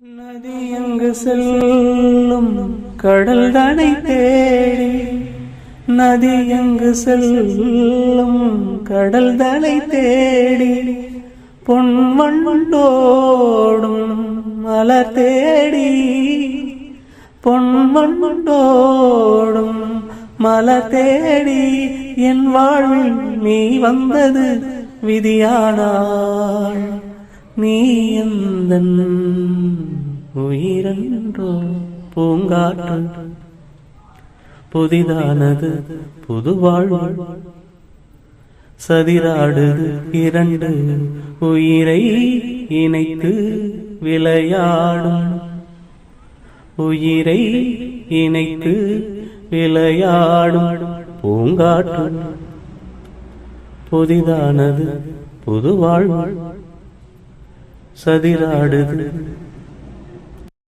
நதி எங்கு செல்லும் கடல் தனை தேடி நதி எங்கு செல்லும் கடல் தனை தேடி பொன்மண்டோடும் மலர் தேடி பொன்மண்டோடும் மலர் தேடி என் வாழ்வில் நீ வந்தது விதியானாள் நீ எந்த உயிரென்றோ பூங்காற்று புதிதானது புது வாழ்வு சதிராடுது இரண்டு உயிரை இணைத்து விளையாடும். உயிரை இணைத்து விளையாடும் பூங்காற்று. புதிதானது புது வாழ்வு சதிராடுது.